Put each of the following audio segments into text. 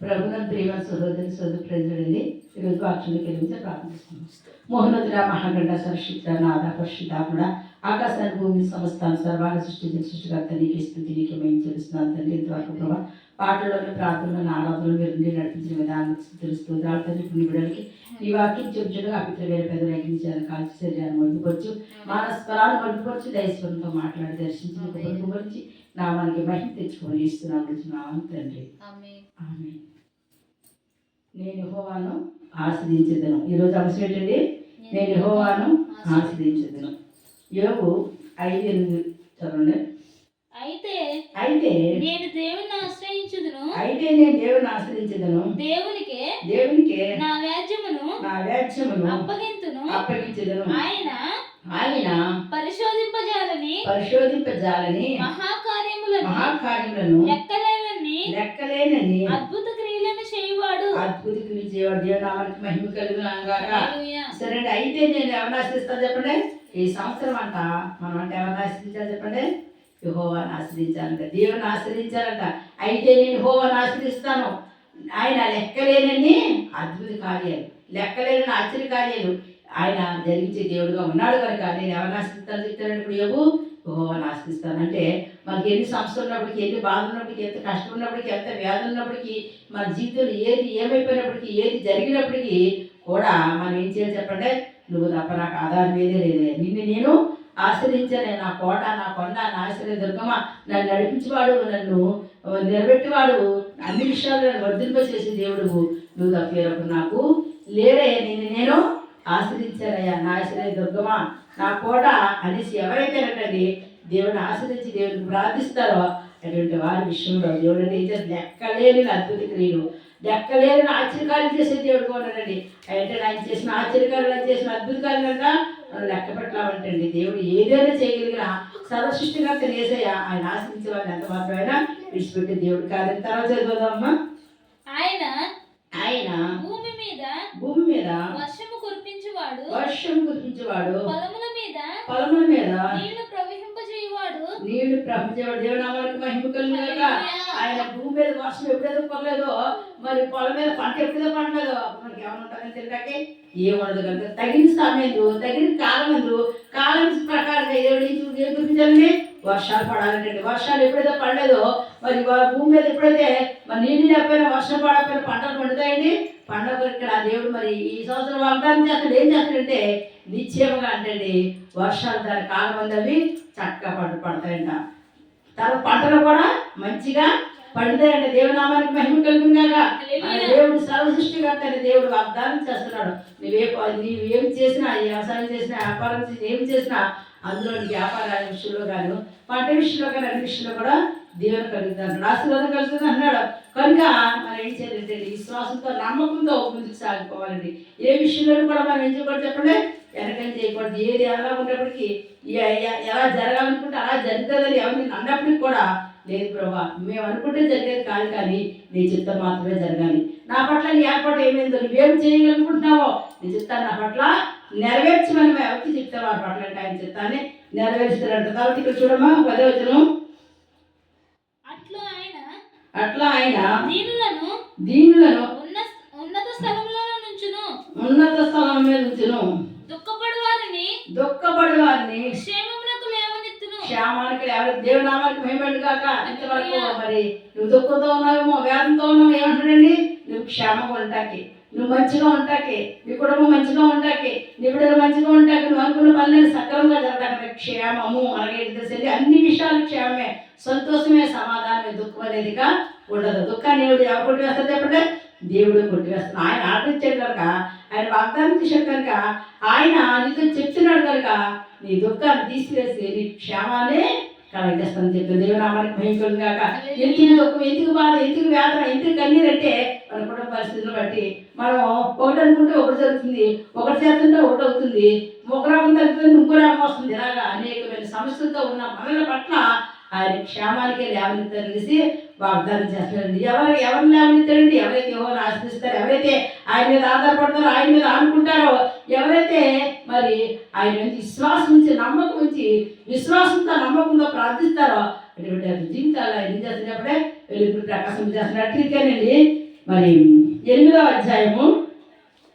ప్రభుత్వం ప్రేమ సహోదరి సోదరు ప్రజలండి ఈరోజు వాక్యం కలిగించే ప్రార్థిస్తున్నాం. మోహనోదర మహాగండ సరక్షిత నాద పరిశుద్ధాత్మడ ఆకాశాన్ని భూమి సమస్తాన్ని సర్వాన్ని సృష్టించిన సృష్టికర్త నీకు స్థుతి నీకు మేము తెలుస్తున్నాను తండ్రి. ఇంతవరకు ప్రభావ పాటలోని ప్రార్థనలను ఆరాధనలు మీరు నడిపించిన విధానం తెలుస్తూ దాని పుణ్య బిడ్డలకి ఈ వాక్యం చెప్పుచుగా అభిప్రాయ పెద్ద ఎగిరించారు కాల్చి శరీరాన్ని మడుపుకొచ్చు మానస్వరాన్ని మడుపుకొచ్చు దైశ్వరంతో మాట్లాడి దర్శించి నీకు గురించి నామానికి మహిమ తెచ్చుకొని ఇస్తున్నాను తండ్రి. నేను యెహోవాను ఆశ్రయించదను. ఈరోజు అంశం ఏంటండి? నేను యెహోవాను ఆశ్రయించదను. యోగు ఐదు ఎనిమిది చదవండి. అయితే అయితే నేను దేవుని ఆశ్రయించుదును. అయితే నేను దేవుని ఆశ్రయించదను. దేవునికే దేవునికే నా వ్యాజ్యమును నా వ్యాజ్యమును అప్పగింతును. అప్పగించదను. ఆయన ఆయన పరిశోధింపజాలని పరిశోధింపజాలని మహాకార్యములను మహాకార్యములను లెక్కలేనని లెక్కలేనని. అద్భుత క్రియలను చేయువాడు. అద్భుత విజయవాడు దేవునామానికి మహిమ కలుగునాగాక. హల్లెలూయా. సరే అండి అయితే నేను ఎవరిని ఆశ్రయిస్తాను చెప్పండి? ఈ సంవత్సరం అంట మనం అంటే ఎవరిని ఆశ్రయించాలి చెప్పండి? యహోవాని ఆశ్రయించాలంట. దేవుని ఆశ్రయించాలంట. అయితే నేను హోవాని ఆశ్రయిస్తాను. ఆయన లెక్కలేనని అద్భుత కార్యాలు లెక్కలేని ఆశ్చర్య కార్యాలు. ఆయన జరిగించే దేవుడుగా ఉన్నాడు కనుక నేను ఎవరిని ఆశ్రయిస్తాను చెప్తానండి ఇప్పుడు ఓహో యహోవాని మనకి ఎన్ని సమస్యలు ఉన్నప్పటికీ ఎన్ని బాధ ఉన్నప్పటికీ ఎంత కష్టం ఉన్నప్పటికీ ఎంత వ్యాధి ఉన్నప్పటికీ మన జీవితంలో ఏది ఏమైపోయినప్పటికీ ఏది జరిగినప్పటికీ కూడా మనం ఏం చేయాలి చెప్పండి నువ్వు తప్ప నాకు ఆధారం ఏదే లేదే. నిన్ను నేను ఆశ్రయించనే నా కోట నా కొండ నా ఆశ్రయ దుర్గమ్మ నన్ను నడిపించేవాడు నన్ను నిలబెట్టేవాడు అన్ని విషయాలు నన్ను వర్ధింప చేసే దేవుడు నువ్వు తప్పేరప్పుడు నాకు లేరే. నిన్ను నేను ఆశ్రయించానయ్యా నా ఆశ్రయ దుర్గమ నా కోట అనేసి ఎవరైతే అంటండి దేవుని ఆశ్రయించి దేవుడిని ప్రార్థిస్తారో అటువంటి వారి విషయంలో దేవుడు చేస్తారు? లెక్కలేని అద్భుత క్రియలు లెక్కలేని ఆశ్చర్యకాలు చేసే దేవుడు ఉన్నాడండి. అంటే ఆయన చేసిన ఆశ్చర్యకాలు ఆయన చేసిన అద్భుతాలు కనుక మనం లెక్క పెట్టామంటండి దేవుడు ఏదైనా చేయగలిగిన సర్వసృష్టికర్త నేసయ్య ఆయన ఆశ్రయించే వాళ్ళని ఎంత మాత్రమైనా విడిచిపెట్టే దేవుడు కాదని తర్వాత చదువుదామమ్మా ఆయన ఆయన భూమి మీద భూమి మీద కురిపించువాడు వర్షం కురిపించేవాడు. పొలముల మీద? పొలముల మీద. నీళ్ళు ప్రవహింపజేయువాడు? నీళ్ళు ప్రపంచవాడు దేవునామానికి మహిమ కలిగినాక ఆయన భూమి మీద వర్షం ఎప్పుడైతే పడలేదో మరి పొలం మీద పంట ఎప్పుడైతే పండలేదో మనకి ఏమైనా ఉంటుందని తినడానికి ఏముండదు కనుక. తగిన సమయంలో తగిన కాలం ఎందు కాలం ప్రకారంగా దేవుడు ఏం చూపించాలండి వర్షాలు పడాలంటే వర్షాలు ఎప్పుడైతే పడలేదో మరి భూమి మీద ఎప్పుడైతే మరి నీళ్ళు లేకపోయినా వర్షం పడకపోయినా పంటలు పండుతాయండి? పండగ ఇక్కడ దేవుడు మరి ఈ సంవత్సరం వాగ్దానం చేస్తాడు. ఏం చేస్తాడంటే నిశ్చయముగా అంటే వర్షాలు దాని కాలం అందవి చక్కగా పంట పడతాయంట. తర్వాత పంటలు కూడా మంచిగా పండుతాయంట. దేవునామానికి మహిమ మన దేవుడు సర్వసృష్టికర్త దేవుడు వాగ్దానం చేస్తున్నాడు. నువ్వే నీవు ఏం చేసినా వ్యవసాయం చేసినా వ్యాపారం చేసినా ఏం చేసినా అందులో నీ వ్యాపార విషయంలో కానీ పంట విషయంలో కానీ అన్ని విషయంలో కూడా దేవుని కలుగుతాడు ఆశీర్వాదం కలుగుతుంది అన్నాడు. కనుక మనం ఏం చేయాలంటే విశ్వాసంతో నమ్మకంతో ముందుకు సాగిపోవాలండి. ఏ విషయంలో కూడా మనం ఏం చేయకూడదు చెప్పండి? వెనకం చేయకూడదు. ఏది ఎలా ఉన్నప్పటికీ ఎలా జరగాలనుకుంటే అలా జరుగుతుందని ఎవరిని అన్నప్పటికీ కూడా లేదు ప్రభా. మేము అనుకుంటే జరిగేది కాదు కానీ నీ చిత్తం మాత్రమే జరగాలి. నా పట్ల నీ ఏర్పాటు ఏమైందో నువ్వేం చేయగలుగుతున్నావో నీ చిత్తాన్ని నా పట్ల నెరవేర్చమని మేము ఎవరికి చెప్తాం వారి పట్ల అంటే ఆయన చిత్తాన్ని నెరవేరుస్తారంట. కాబట్టి ఇక్కడ చూడమ్మా పదే వచనం. అట్లా ఆయన దీనులను దీనులను ఉన్న ఉన్నత స్థలములలో నుంచును. ఉన్నత స్థలం మీద ఉంచును దుఃఖపడు వారిని దుఃఖపడి వారిని క్షేమమునకు లేవనెత్తును. క్షేమానికి ఎవరి దేవునామానికి మహిమడు కాక ఇంతవరకు మరి నువ్వు దుఃఖంతో ఉన్నావేమో వేదంతో ఉన్నావు ఏమంటాడండి నువ్వు క్షేమంగా ఉంటాకి నువ్వు మంచిగా ఉంటాకే నీ కుటుంబం మంచిగా ఉంటాకే నీ బిడ్డలు మంచిగా ఉంటాకి నువ్వు అనుకున్న పనులను సక్రమంగా జరగడానికి క్షేమము అలాగే తెలిసింది అన్ని విషయాలు క్షేమమే సంతోషమే సమాధానమే దుఃఖం అనేదిగా ఉండదు. దుఃఖాన్ని ఎవడు ఎవరు కొట్టివేస్తారు చెప్పండి? దేవుడు కొట్టివేస్తాడు ఆయన ఆదరించాడు కనుక ఆయన వాగ్దానం చేశాడు కనుక ఆయన నీతో చెప్తున్నాడు కనుక నీ దుఃఖాన్ని తీసివేసి నీ క్షేమాన్ని కలగజేస్తానని చెప్పి దేవునామానికి భయంకరం కాక ఎందుకు దుఃఖం ఎందుకు బాధ? ఎందుకు వేదన? ఎందుకు కన్నీరు అంటే మన కుటుంబ పరిస్థితులను బట్టి మనం ఒకటి అనుకుంటే ఒకటి జరుగుతుంది ఒకటి చేస్తుంటే ఒకటి అవుతుంది. ఒక రకం తగ్గుతుంది ఇంకో రకం వస్తుంది. ఇలాగా అనేకమైన సమస్యలతో ఉన్న మనల పట్ల ఆయన క్షేమానికి లేవనెత్తారనేసి వాగ్దానం చేస్తారండి ఎవరు ఎవరిని లేవనెత్తారండి? ఎవరైతే ఎవరు ఆశ్రయిస్తారో ఎవరైతే ఆయన మీద ఆధారపడతారో ఆయన మీద ఆనుకుంటారో ఎవరైతే మరి ఆయన విశ్వాసం ఉంచి నమ్మకం ఉంచి విశ్వాసంతో నమ్మకంతో ప్రార్థిస్తారో అటువంటి జీవితాలు ఆయన ఏం చేస్తున్నప్పుడే వెలుగురు ప్రకాశం చేస్తున్నట్లుగానండి మరి ఎనిమిదవ అధ్యాయము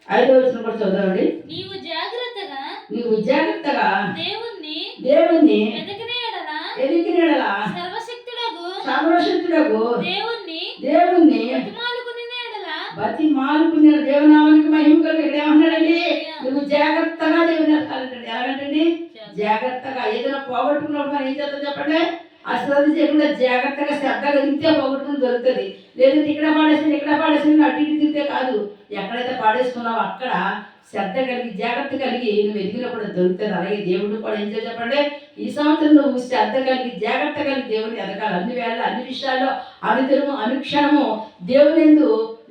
ఐదవ వచ్చిన కూడా చదవండి నీవు జాగ్రత్తగా నీవు జాగ్రత్తగా దేవుణ్ణి దేవుణ్ణి ఎదిగినడలా సర్వశక్తుడగు సర్వశక్తుడకు దేవుణ్ణి దేవుణ్ణి బతి మాలుకున్న దేవునామానికి మహిమ కలిగి ఇక్కడ ఏమన్నాడండి? నువ్వు జాగ్రత్తగా దేవుని ఎరగాలంటండి ఎలాగంటండి జాగ్రత్తగా ఏదైనా పోగొట్టుకున్నప్పుడు మనం ఏం చేద్దాం చెప్పండి? అశ్రద్ధ చేయకుండా జాగ్రత్తగా శ్రద్ధగా ఇంతే పోగొట్టుకుని దొరుకుతుంది. లేదంటే ఇక్కడ పాడేసి ఇక్కడ పాడేసి అటు ఇటు తింటే కాదు. ఎక్కడైతే పాడేసుకున్నావో అక్కడ శ్రద్ధ కలిగి జాగ్రత్త కలిగి నువ్వు ఎదిగినప్పుడు దొరుకుతుంది. అలాగే దేవుడు కూడా ఏం చెప్పండి? ఈ సంవత్సరం నువ్వు శ్రద్ధ కలిగి జాగ్రత్త కలిగి దేవుని ఎదగాలి. అన్ని వేళ అన్ని విషయాల్లో అనుదినము అనుక్షణము దేవుని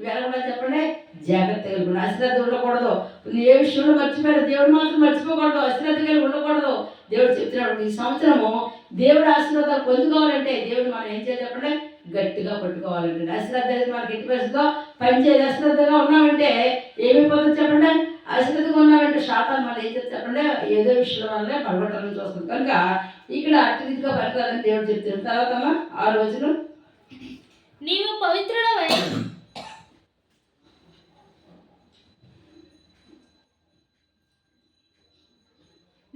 వెళ్ళకుండా చెప్పండి. జాగ్రత్త కలిగి అశ్రద్ధ ఉండకూడదు. నువ్వు ఏ విషయంలో మర్చిపోయారు దేవుడు మాత్రం మర్చిపోకూడదు. అశ్రద్ధ కలిగి ఉండకూడదు. దేవుడు చెప్తున్నాడు ఈ సంవత్సరము దేవుడు ఆశీర్వాదాలు పొందుకోవాలంటే దేవుడు మనం ఏం చేయాలి చెప్పండి? గట్టిగా పట్టుకోవాలంటే. అశ్రద్ధ అనేది మనకి ఎట్టి పరిస్థితిలో పనిచేయదు అశ్రద్ధగా ఉన్నామంటే ఏమైపోతుంది చెప్పండి? అశ్రద్ధగా ఉన్నామంటే శాతాన్ని మనం ఏం చేస్తే చెప్పండి? ఏదో విషయం వల్లనే పడగొట్టాలని చూస్తుంది కనుక ఇక్కడ అట్టి రీతిగా పడతారని దేవుడు చెప్తున్నాడు. తర్వాత ఆ రోజును నీవు పవిత్రుడవై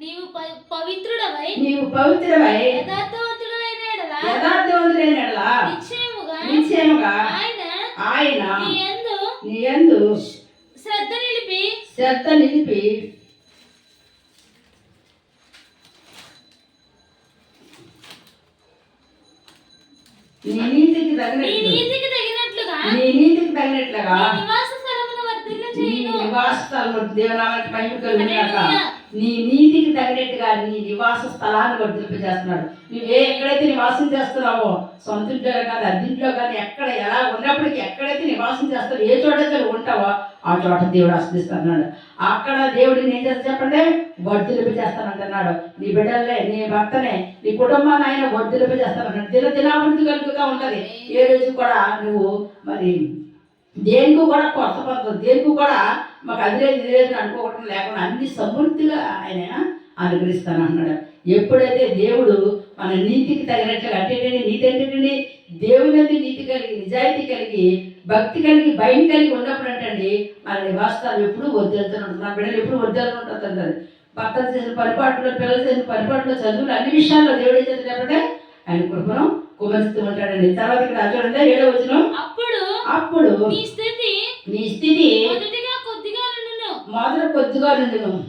నీవు పవిత్రుడవై నీవు పవిత్రమై యథార్థవంతుడైన యథార్థవంతుడైన నిశ్చయముగా నిశ్చయముగా ఆయన ఆయన నీ యందు నీ యందు శ్రద్ధ నిలిపి శ్రద్ధ నిలిపి నీ నీతికి తగినట్లుగా నీ నీతికి తగినట్లుగా నివాస స్థలమును వర్ధిల్ల చేయును. నివాస స్థలం దేవనామానికి మహిమ కలుగుగాక హల్లెలూయా. నీ నీతికి తగినట్టుగా నీ నివాస స్థలాన్ని వర్ధింపజేస్తున్నాడు. నువ్వు ఏ ఎక్కడైతే నివాసం చేస్తున్నావో సొంత ఇంట్లో కానీ అద్దెంట్లో కానీ ఎక్కడ ఎలా ఉన్నప్పటికీ ఎక్కడైతే నివాసం చేస్తావు ఏ చోటైతే ఉంటావో ఆ చోట దేవుడు ఆశ్రదిస్తున్నాడు అక్కడ దేవుడిని ఏం చేస్తా చెప్పండి? వర్ధిలిప చేస్తానంటున్నాడు నీ బిడ్డలే నీ భర్తనే నీ కుటుంబాన్ని ఆయన వర్ధిలిప చేస్తానంటున్నాడు దిన దినాభివృద్ధి కలుగుతూ ఉంటుంది ఏ రోజు కూడా నువ్వు మరి దేనికి కూడా కొత్త పద్ధతి దేనికి కూడా మాకు అది లేదు ఇది లేదు అని లేకుండా అన్ని సమృద్ధిగా ఆయన అనుగ్రహిస్తాను అన్నాడు ఎప్పుడైతే దేవుడు మన నీతికి తగినట్లుగా అంటే నీతి ఏంటండి దేవుని అందు నీతి కలిగి నిజాయితీ కలిగి భక్తి కలిగి భయం కలిగి ఉన్నప్పుడు అంటండి మన నివాసాలు ఎప్పుడు వద్దెళ్తూనే మన బిడ్డలు ఎప్పుడు వద్దెళ్తూ ఉంటుంది అంటారు భర్తలు చేసిన పరిపాటులో పిల్లలు చేసిన పరిపాటులో చదువులు అన్ని విషయాల్లో దేవుడు ఏం చేస్తాడంటే ఆయన కృపను కుమరిస్తూ ఉంటాడండి. తర్వాత ఇక్కడ చూడండి ఏడో వచ్చిన అప్పుడు నీ స్థితి నీ స్థితి మొదటిగా కొద్దిగా నుండును. మొదట కొద్దిగా నుండును.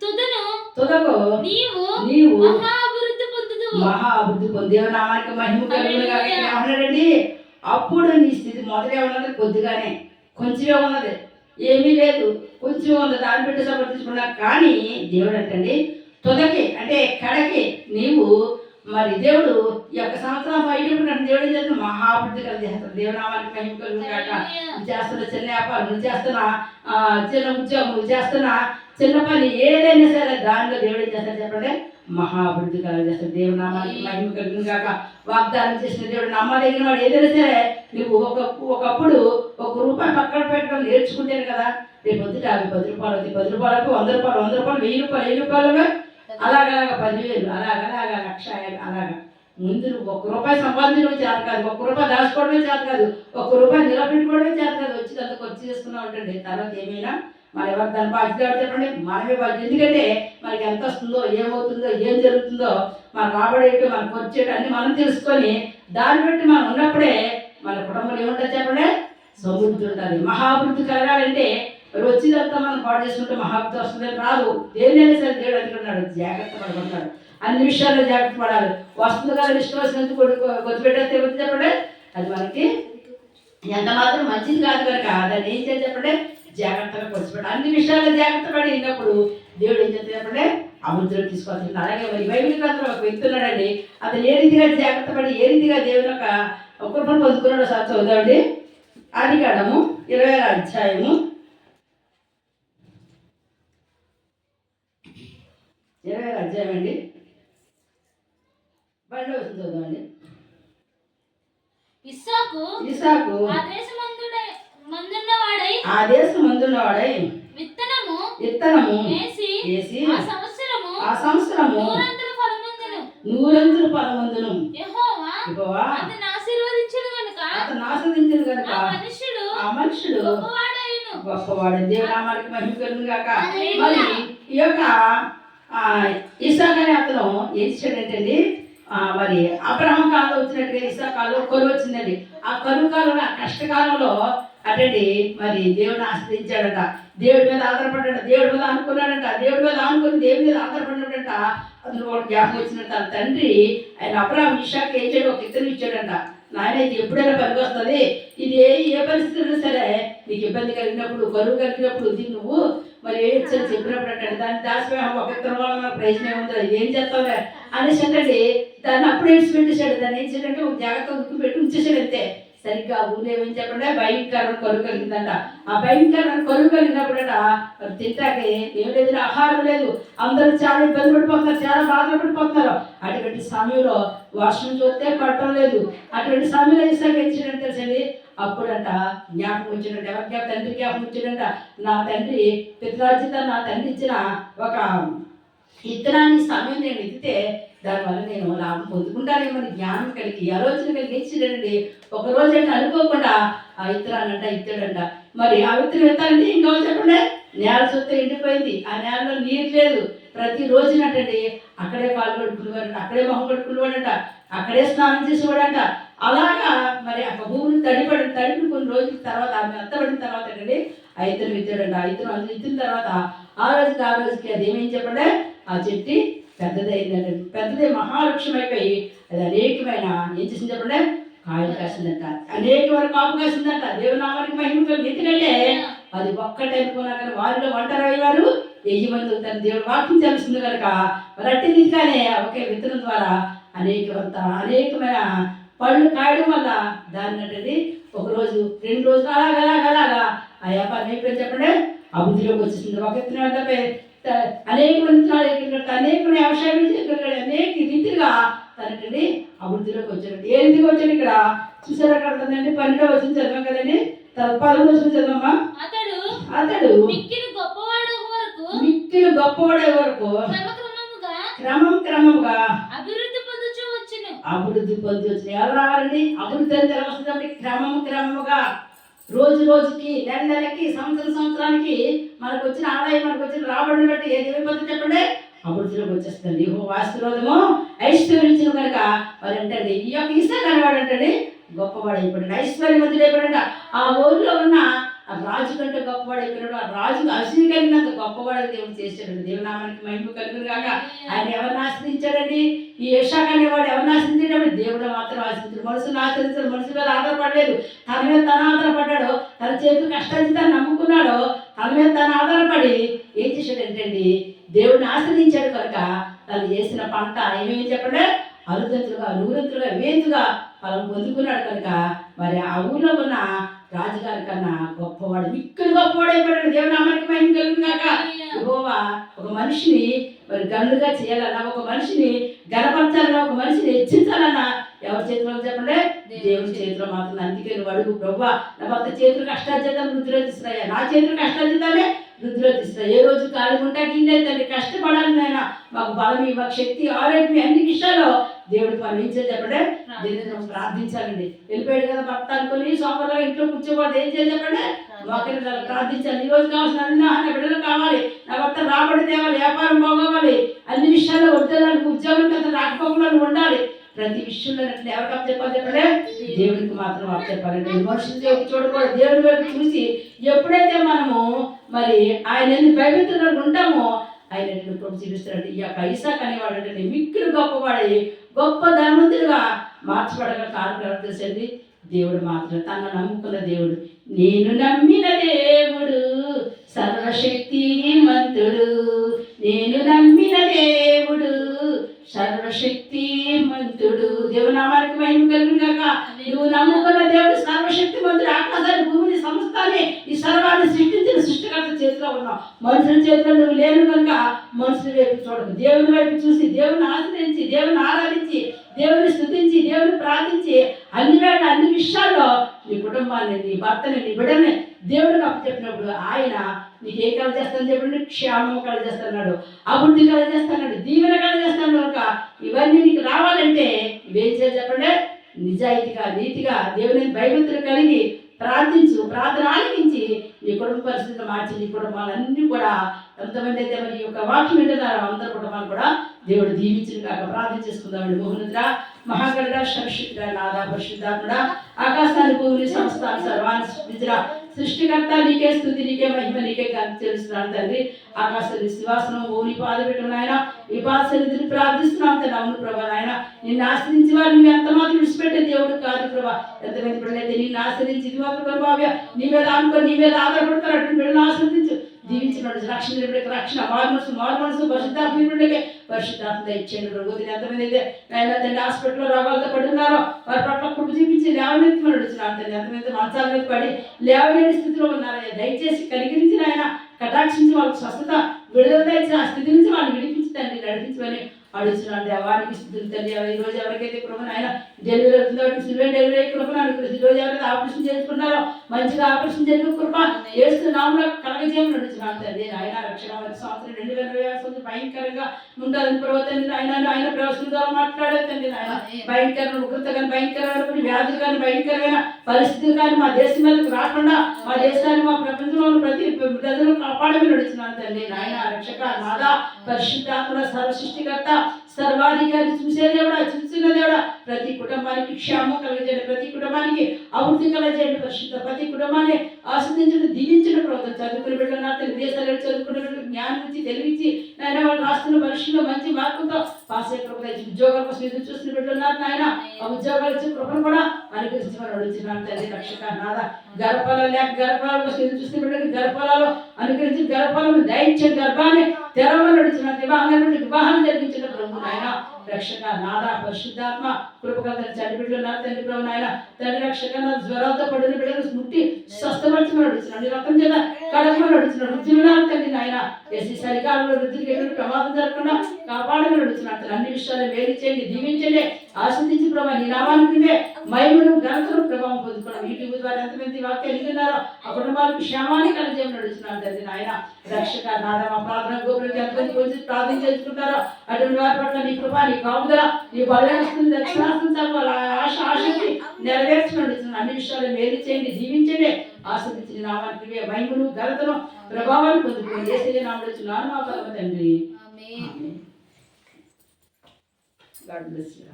తుదను తుదకు నీవు నీవు మహా అభివృద్ధి పొందుదువు. మహా అభివృద్ధి పొంది. నామానికి మహిమ కలుగును కాక ఇక్కడ ఏమన్నాడండి అప్పుడు నీ స్థితి మొదటే ఉన్నది? కొద్దిగానే. కొంచెమే ఉన్నది. ఏమీ లేదు. కొంచెం ఉంది దాన్ని పెట్టి సమర్థించుకున్నా కానీ దేవుడు అంటండి తుదకి అంటే కడకి నీవు మరి దేవుడు ఈ యొక్క సంవత్సరం నన్ను దేవుడు ఏం చేస్తున్న మహాభివృద్ధి కలిగేస్తాడు దేవుడు నామానికి మహిమ కాక చేస్తున్న చిన్న వ్యాపారం నువ్వు చేస్తున్న చిన్న ఉద్యోగం నువ్వు చేస్తున్న చిన్న పని ఏదైనా సరే దానిలో దేవుడు ఏం చేస్తాడు చెప్పండి మహాభివృద్ధి కలుగజేస్తాడు దేవుడు నామానికి మహిమ కలిగిన కాక వాగ్దానం చేసిన దేవుడు నమ్మదగిన వాడు ఏదైనా సరే నువ్వు ఒక ఒకప్పుడు ఒక రూపాయి పక్కన పెట్టడం నేర్చుకుంటేనే కదా రేపు పొద్దుట యాభై పది రూపాయలు అవుతాయి పది రూపాయలకు వంద రూపాయలు వంద రూపాయలు వెయ్యి రూపాయలు వెయ్యి రూపాయలు అలాగలాగా పదివేలు అలాగ అలాగా లక్ష అలాగా ముందు ఒక్క రూపాయి సంపాదించడం చేత కాదు ఒక్క రూపాయి దాచుకోవడమే చేత కాదు ఒక్క రూపాయి నిలబెట్టుకోవడమే చేత కాదు వచ్చినంత ఖర్చు చేసుకున్నావు ఉంటుంది తర్వాత ఏమైనా మన ఎవరు దాని బాధ్యత చెప్పండి మనమే బాధ్యత. ఎందుకంటే మనకి ఎంత వస్తుందో ఏమవుతుందో ఏం జరుగుతుందో మన రాబడేటి మన ఖర్చు అన్ని మనం తెలుసుకొని దాన్ని బట్టి మనం ఉన్నప్పుడే మన కుటుంబంలో ఏముంటుంది చెప్పండి? సమృద్ధి ఉంటుంది. మహాభివృద్ధి కలగాలంటే మరి వచ్చిదంతా మనం పాడు చేసుకుంటే మహాభివృద్ధి వస్తుంది రాదు. దేనినైనా సరే దేవుడు అనుకున్నాడు జాగ్రత్త పడుకుంటాడు. అన్ని విషయాల్లో జాగ్రత్త పడాలి. వస్తుంది కదా ఇష్టం వచ్చినందుకు కొడుకు కొద్ది పెట్టేస్తే ఏమవుతుంది చెప్పండి? అది మనకి ఎంత మాత్రం మంచిది కాదు కనుక దాన్ని ఏం చేయాలి చెప్పండి? జాగ్రత్తగా పొడిచిపెట్టాలి అన్ని విషయాల్లో జాగ్రత్త పడి ఉన్నప్పుడు దేవుడు ఏం చేస్తే చెప్పండి? అభివృద్ధిలో తీసుకొస్తుంది అలాగే మరి బైబిల్ గ్రంథంలో ఒక వ్యక్తి ఉన్నాడండి. అతను ఏ రీతిగా జాగ్రత్త పడి ఏ రీతిగా దేవుని యొక్క ఒక్కొక్కరు పొందుకున్నాడు సార్ చదువుదామండి. ఆదికాండము ఇరవై ఆరు అధ్యాయము. ఇరవై ఆరు అధ్యాయం అండి బండి వస్తుంది చదువుదామండి ఇస్సాకు ఇసాకు ఆ దేశమందుడై మందున్నవాడై ఆ విత్తనము విత్తనము వేసి వేసి ఆ సంవత్సరము ఆ సంవత్సరము నూరంతల ఫలమందును. నూరంతులు పరమందును యెహోవా గనుక అతను ఆస్వాదించిన కనుక ఆ మనుషుడు గొప్పవాడైను. గొప్పవాడు దేవునామానికి మహిమ కలుగును గాక. మరి ఈ యొక్క ఆ, ఇసాక్ అనే అతను ఏం చేశాడంటండి ఆ, మరి అబ్రహం కాలంలో వచ్చినట్టుగా ఇసా కాలంలో కరువు వచ్చిందండి. ఆ కరువు కాలంలో ఆ కష్టకాలంలో అటండి మరి దేవుని ఆశ్రయించాడట. దేవుడి మీద ఆధారపడ్డాడు దేవుడి మీద అనుకున్నాడంట దేవుడి మీద అనుకుని దేవుడి మీద ఆధారపడినాడంట అందులో ఒక జ్ఞాపకం వచ్చినట్టు తన తండ్రి ఆయన అబ్రహం ఇషాక్ ఏం చేయడం? ఒక ఇతను ఇచ్చాడంట. నాయన ఇది ఎప్పుడైనా పనికి వస్తుంది. ఇది ఏ ఏ పరిస్థితుల్లో సరే నీకు ఇబ్బంది కలిగినప్పుడు కరువు కలిగినప్పుడు దీన్ని నువ్వు. మరి ఏం ఇచ్చారు చెప్పినప్పుడు అంటే దాన్ని దాచిపోయాం ఒక ఇతర వల్ల ప్రయోజనం ఏముంది? ఏం చేస్తావులే? అనేసి అంటే దాన్ని అప్పుడు ఏడ్చి పెట్టేశాడు దాన్ని ఏం చేయాలంటే ఒక జాగ్రత్త ఉక్కు పెట్టి ఉంచేసాడు అంతే. సరిగ్గా ఆ ఊళ్ళో ఏమని కొనుగోలిందంట కలిగిందంట. ఆ భయంకరమైన కరువు కలిగినప్పుడట తింటాకే ఏం లేదు ఆహారం లేదు. అందరూ చాలా ఇబ్బంది పడిపోతున్నారు చాలా బాధలు పడిపోతున్నారు. అటువంటి సమయంలో వర్షం చూస్తే పట్టడం లేదు. అటువంటి సమయంలో ఇస్తాక ఇచ్చినట్టు తెలిసింది అప్పుడంట జ్ఞాపకం వచ్చినట్టు ఎవరికి తండ్రి జ్ఞాపకం వచ్చినట్ట నా తండ్రి పితరాజిత నా తండ్రి ఇచ్చిన ఒక ఇత్తనాన్ని సమయం నేను ఇస్తే దానివల్ల నేను లాభం పొందుకుంటానేమని జ్ఞానం కలిగి ఆలోచన కలిగి ఇచ్చినండి ఒక రోజు అంటే అనుకోకుండా ఆ ఇత్తనానంట ఇత్తాడంట. మరి ఆ విత్తనం ఎత్తాలంటే ఇంకా చెప్పండి? నేల సొత్త ఎండిపోయింది. ఆ నేలలో నీరు లేదు. ప్రతి రోజునటండి అక్కడే కాలు కడుక్కునేవాడంట అక్కడే మొహం కడుక్కునేవాడంట అక్కడే స్నానం చేసేవాడంట. అలాగా మరి ఆ భూమిని తడిపడి తడిపి కొన్ని రోజుల తర్వాత ఆమె మెత్తబడిన తర్వాత అండి ఆ ఇద్దరు విత్తాడంట ఆ ఇద్దరు ఇచ్చిన తర్వాత ఆ రోజుకి ఆ రోజుకి అది చెప్పండి? ఆ చెట్టు పెద్దదైందంట పెద్దదే మహావృక్షం అయిపోయి అది అనేకమైన ఏం చేసింది చెప్పండి? కాయలు కాసిందంట. అనేకమైన కాపు కాసిందంట. దేవుని నామానికి మహిమ ఎందుకంటే అది ఒక్కటే అనుకున్నా కానీ వారిలో ఒంటరి వారు వెయ్యి మంది తన దేవుడు వాక్యం తెలుస్తుంది కనుక రట్టి దిగానే ఒకే విత్తనం ద్వారా అనేకమంత అనేకమైన పళ్ళు కాయడం వల్ల దాన్ని అంటే ఒకరోజు రెండు రోజులు అలాగ అలాగ అలాగా ఆ వ్యాపారం అయిపోయింది చెప్పండి? అభివృద్ధిలోకి వచ్చేసింది. ఒక విత్తనం అంటే అనేక ఎక్కినట్టు అనేక వ్యవసాయం అనేక రీతిగా తనకండి అభివృద్ధిలోకి వచ్చాడు ఏ రీతిగా వచ్చాడు ఇక్కడ? చూసారా అక్కడ ఉందండి? పన్నెండో వచ్చింది చదివాం కదండి? పదమూడు వచ్చింది చదవమ్మా అతడు అతడు మిక్కిలి గొప్పవాడు వరకు మిక్కిలు గొప్పవాడే వరకు క్రమక్రమముగా క్రమం క్రమంగా అభివృద్ధి పొందుచూ వచ్చును. అభివృద్ధి వచ్చిన. ఎలా రావాలండి? అభివృద్ధి అని వస్తుంది క్రమం క్రమముగా. రోజు రోజుకి నెల నెలకి సంవత్సరం సంవత్సరానికి మనకు వచ్చిన ఆదాయం మనకు వచ్చిన రాబడిని బట్టి ఏది ఏమైపోతుంది చెప్పండి? అభివృద్ధిలోకి వచ్చేస్తుంది. ఓ ఆశీర్వాదము ఐశ్వర్యించిన కనుక మరి ఏంటండి ఈ యొక్క ఇస్తే అనేవాడు అంటండి గొప్పవాడు అయిపోయాడు ఐశ్వర్యవంతుడు అయిపోయాడంట ఆ ఊరిలో ఉన్న ఆ రాజు కంటే గొప్పవాడు అయిపోయాడు ఆ రాజు అసలు కలిగినంత గొప్పవాడు దేవుడు చేశాడు దేవునామానికి మహిమ కలుగును కాక ఆయన ఎవరిని ఆశ్రయించాడండి? ఈ యశాక్ అనేవాడు ఎవరిని ఆశ్రయించాడు దేవుడు మాత్రం ఆశ్రయించాడు. మనుషులు ఆశ్రయించాడు మనుషుల మీద ఆధారపడలేదు. తన మీద తన ఆధారపడ్డాడు. తన చేతులు కష్టాన్ని తను నమ్ముకున్నాడు. తన మీద తను ఆధారపడి ఏం చేశాడు ఏంటండి దేవుడిని ఆశ్రయించాడు కనుక తను చేసిన పంట ఏమేమి చెప్పండి? అరుదంతులుగా నూరంతులుగా వేంతుగా ఫలం పొందుకున్నాడు కనుక మరి ఆ ఊర్లో ఉన్న రాజుగారి కన్నా గొప్పవాడు మిక్కులు గొప్పవాడు అయిపోయాడు దేవుని అమరికి మహిమ కలుగును కాక యెహోవా ఒక మనిషిని మరి గనులుగా చేయాలన్నా ఒక మనిషిని గనపరచాలన్నా ఒక మనిషిని హెచ్చించాలన్నా ఎవరి చేతిలో చెప్పండి? దేవుని చేతిలో. మాత్రం అందుకే నువ్వు అడుగు ప్రభు నా భర్త చేతులు కష్టాలు చేద్దాం వృద్ధిలో తీసుకురాయా నా చేతులు కష్టాలు చేద్దామే వృద్ధిలో తీసుకురా ఏ రోజు కాలు ఇల్లే తండ్రి కష్టపడాలి నాయన. మాకు బలం మాకు శక్తి ఆరోగ్యం అన్ని విషయాల్లో దేవుడి పని చేయాలి చెప్పండి దీన్ని మనం ప్రార్థించాలండి. వెళ్ళిపోయాడు కదా భర్త అనుకుని సోమవారం ఇంట్లో కూర్చోకూడదు ఏం చేయాలి చెప్పండి ఒకరి ప్రార్థించాలి. ఈ రోజు కావాల్సిన అన్ని నా బిడ్డలు కావాలి. నా భర్త రాబడి తేవాలి వ్యాపారం బాగోవాలి. అన్ని విషయాల్లో వద్దడానికి ఉద్యోగం కదా రాకపోకుండా ఉండాలి. ప్రతి విషయంలో అట్లా ఎవరికి చెప్పాలి చెప్పండి దేవుడికి మాత్రం అప్పు చెప్పాలండి. మనుషులు వైపు చూడకూడదు దేవుడి వైపు చూసి ఎప్పుడైతే మనము మరి ఆయన ఎందుకు భయభక్తులు ఉంటామో ఆయన ఎప్పుడు చూపిస్తాడు ఈ యొక్క ఐసాక్ అనేవాడు అంటే మిక్కులు గొప్పవాడి గొప్ప ధనవంతుడుగా మార్చబడగల కారణం తెలుసండి? దేవుడు మాత్రం తన నమ్ముకున్న దేవుడు. నేను నమ్మిన దేవుడు సర్వశక్తి మంతుడు నేను నమ్మిన దేవుడు సర్వశక్తి మంతుడు దేవునామానికి మహిమ కలుగును గాక. నువ్వు నమ్ముకున్న దేవుడు సర్వశక్తి మంతుడు ఆకాశాన్ని భూమిని సమస్తాన్ని ఈ సర్వాన్ని సృష్టించిన సృష్టికర్త చేతిలో ఉన్నావు. మనుషుల చేతిలో నువ్వు లేను కనుక మనుషుల వైపు చూడకు. దేవుని వైపు చూసి దేవుని ఆశ్రయించి దేవుని ఆరాధించి దేవుని స్థుతించి దేవుని ప్రార్థించి అన్ని వేళ అన్ని విషయాల్లో నీ కుటుంబాన్ని నీ భర్తని నీ బిడ్డని దేవుడికి అప్పచెప్పినప్పుడు ఆయన నీకు ఏ కళ చేస్తాను చెప్పండి? క్షేమం కళ చేస్తున్నాడు అభివృద్ధి కళ దీవెన కళ కనుక ఇవన్నీ నీకు రావాలంటే ఇవేం చేయాలి చెప్పండి? నిజాయితీగా నీతిగా దేవుని భయభక్తులు కలిగి ప్రార్థించు ప్రార్థన ఆలకించి నీ కుటుంబ పరిస్థితులు మార్చి నీ కుటుంబాలన్నీ కూడా ఎంతమంది అయితే మరి ఈ యొక్క వాక్యం వింటున్నారో అందరి కుటుంబాలు కూడా దేవుడు దీవించిన కాక ప్రార్థన చేసుకుందామండి. మోహనుద్ర మహాగడ సరస్వతిగా నాదా పరిశుద్ధాత్మడ ఆకాశాన్ని భూమిని సంస్థాన్ని సర్వాన్ని సృష్టించిన సృష్టికర్త నీకే స్థుతి నీకే మహిమ నీకే గంత తెలుస్తున్నాను తండ్రి. ఆకాశ విశ్వాసం భూమి పాద పెట్టిన ఈ పాద సన్నిధిని ప్రార్థిస్తున్నాం తండ్రి. అవును ప్రభా నాయన నిన్ను ఆశ్రయించి వారు నువ్వు ఎంత మాత్రం విడిచిపెట్టే దేవుడు కాదు ప్రభా. ఎంతమంది బిడ్డలైతే నిన్ను ఆశ్రయించి ఇది మాత్రం ప్రభావ్య నీ మీద ఆనుకొని నీ మీద ఆధారపడతారు. అటు బిడ్డలు ఆశ్రయించు. దీవించిన రక్షణ రక్షణ మారు మనసు మారు మనసు పరిశుద్ధాత్మ పరిశుద్ధాత్మ ఇచ్చేయండి ప్రభు. ఎంతమంది అయితే నాయన తండ్రి హాస్పిటల్లో రోగాలతో పడుతున్నారో వారి పట్ల కుటుంబ చూపించి లేవనెత్తి నడుచున్నాను తండ్రి ఎంతమంది మంచాల మీద పడి లేవలేని స్థితిలో ఉన్నారయ్యా దయచేసి కలిగించి ఆయన కటాక్షించి వాళ్ళకి స్వస్థత విడుదల దయచిన ఆ స్థితి నుంచి వాళ్ళు విడిపించి తండ్రి నడిపించమని అడుగుతున్నాను దేవానికి స్థితులు తండ్రి ఈ రోజు ఎవరికైతే కృపణ ఆయన డెలివరీ అవుతుందో సిల్వర్ డెలివరీ కృపణ ఈ రోజు ఎవరైతే ఆపరేషన్ చేసుకున్నారో మంచిగా ఆపరేషన్ జరిగిన కృప ఏసు నామలో కలగజేయమని నడుచున్నాను తండ్రి. ఆయన రక్షణ సంవత్సరం రెండు వేల ఇరవై ఆరు సంవత్సరం భయంకరంగా ఉండాలని ప్రవర్తన ఆయన ఆయన ప్రవచన ద్వారా మాట్లాడే తండ్రి. ఆయన భయంకరమైన ఉగ్రత కానీ భయంకరమైన వ్యాధులు కానీ భయంకరమైన పరిస్థితులు కానీ మా దేశం మీదకి రాకుండా మా దేశాన్ని మా ప్రపంచంలో ప్రతి ప్రజలను కాపాడమని నడుచున్నాను తండ్రి. నాయన రక్షక నాదా పరిశుద్ధాత్మ సర్వ సృష్టికర్త సర్వాధికారి చూసే దేవుడా చూసిన దేవుడా. ప్రతి కుటుంబానికి క్షేమం కలిగజేయండి. ప్రతి కుటుంబానికి అభివృద్ధి కలగజేయండి. పరిశుద్ధ ప్రతి ప్రతి కుటుంబాన్ని ఆస్వాదించడం దీవించిన ప్రభుత్వం చదువుకుని బిడ్డలు నా తల్లి దేశాలు చదువుకున్న బిడ్డలు జ్ఞానం ఇచ్చి తెలివించి నాయన వాళ్ళు రాస్తున్న పరీక్షలో మంచి మార్కులతో పాస్ అయ్యే ప్రభుత్వం ఉద్యోగాల కోసం ఎదురు చూస్తున్న బిడ్డలు ఉన్నారు నాయన. ఆ ఉద్యోగాలు ఇచ్చే కృపను కూడా అనుగ్రహించమని అడుగుతున్నాను తల్లి రక్షక నాద గర్భాలు లేక గర్భాల కోసం ఎదురు చూస్తున్న బిడ్డలు గర్భాలలో అనుగ్రహించి గర్భాలను దయించే గర్భాన్ని తెరవని అడుగుతున్నాను వివాహాన్ని వివాహాన్ని జరిగించిన ప్రభు నాయన. రక్షక నాద పరిశుద్ధాత్మ కృపగల చండి బిడ్డలు ఉన్నారు తండ్రి ప్రభు నాయన తండ్రి రక్షక నా జ్వరాలతో పడిన బిడ్డలు ముట్టి స్వస్థపరచమని అడుగుతున్నాను నీ రక్తం చేత కడగమని అడుగుతున్నాడు వృద్ధులు తల్లి నాయన ఎస్సీ చలికాలంలో వృద్ధులకి ఎటువంటి ప్రమాదం జరగకుండా కాపాడమని అడుగుతున్నాను అన్ని విషయాలు వేడి చేయండి దీవించండి ఆస్వాదించి ప్రభా నీ నామానికి మహిమను ఘనతను ప్రభావం పొందుకోవడం యూట్యూబ్ ద్వారా ఎంతమంది వాక్యాలు వింటున్నారో ఆ కుటుంబాలకు క్షేమాన్ని కలిగేయమని నడుస్తున్నాను తండ్రి నాయన. రక్షక నాద మా ప్రార్థన గోపురం ఎంతమంది కొంచెం ప్రార్థన చేసుకుంటారో అటువంటి వారి పట్ల నీ కృప నీ కాపుదల నీ బలస్తుంది దక్షిణాస్తుంది ఆశ ఆశక్తి నెరవేర్చి నడుస్తున్నాను అన్ని విషయాలు మేలు చేయండి జీవించండి ఆస్వాదించిన నామానికి మహిమను ఘనతను ప్రభావాన్ని పొందుకోండి ఏసీ నామడుచున్నాను మా పరమ తండ్రి. God bless you.